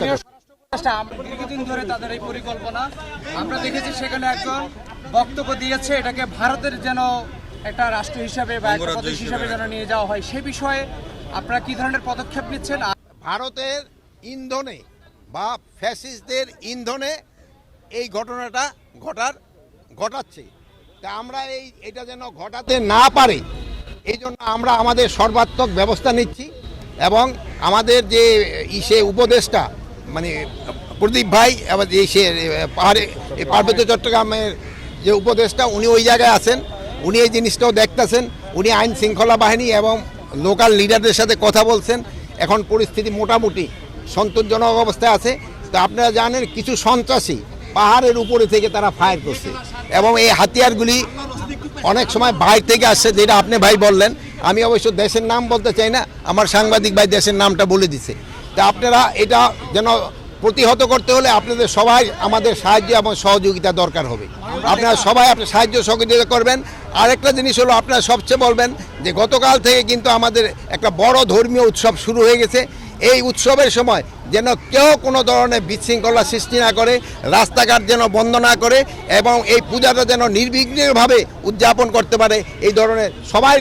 চেষ্টা করব দীর্ঘদিন ধরে তাদের এই পরিকল্পনা আমরা দেখেছি সেখানে একজন বক্তব্য দিয়েছে এটাকে ভারতের যেন একটা রাষ্ট্র হিসাবে বা একটা প্রদেশ হিসাবে যেন নিয়ে যাওয়া হয় সে বিষয়ে আপনারা কি ধরনের পদক্ষেপ নিচ্ছেন? ভারতের ইন্ধনে বা ফ্যাসিস্টদের ইন্ধনে এই ঘটনাটা ঘটার ঘটাচ্ছে। তা আমরা এই এটা যেন ঘটাতে না পারে এই জন্য আমরা আমাদের সর্বাত্মক ব্যবস্থা নিচ্ছি এবং আমাদের যে ইসে উপদেশটা মানে প্রদীপ ভাই এবং এই সে পাহাড়ে, এই পার্বত্য চট্টগ্রামের যে উপদেশটা উনি ওই জায়গায় আছেন। উনি এই জিনিসটাও দেখতেছেন। উনি আইন শৃঙ্খলা বাহিনী এবং লোকাল লিডারদের সাথে কথা বলছেন। এখন পরিস্থিতি মোটামুটি সন্তোষজনক অবস্থায় আছে। তো আপনারা জানেন, কিছু সন্ত্রাসী পাহাড়ের উপরে থেকে তারা ফায়ার করছে। এবং এই হাতিয়ারগুলি অনেক সময় বাইরে থেকে আসছে, যেটা আপনি ভাই বললেন। আমি অবশ্য দেশের নাম বলতে চাই না, আমার সাংবাদিক ভাই দেশের নামটা বলে দিছে। তা আপনারা এটা যেন প্রতিহত করতে হলে আপনাদের সবাই আমাদের সাহায্য এবং সহযোগিতা দরকার হবে। আপনারা সবাই আপনার সাহায্য সহযোগিতা করবেন। আরেকটা জিনিস হলো আপনারা সবচেয়ে বলবেন যে গতকাল থেকে কিন্তু আমাদের একটা বড় ধর্মীয় উৎসব শুরু হয়ে গেছে। এই উৎসবের সময় যেন কেউ কোনো ধরনের বিশৃঙ্খলা সৃষ্টি না করে, রাস্তাঘাট যেন বন্ধ না করে এবং এই পূজাটা যেন নির্বিঘ্নভাবে উদযাপন করতে পারে, এই ধরনের সবাই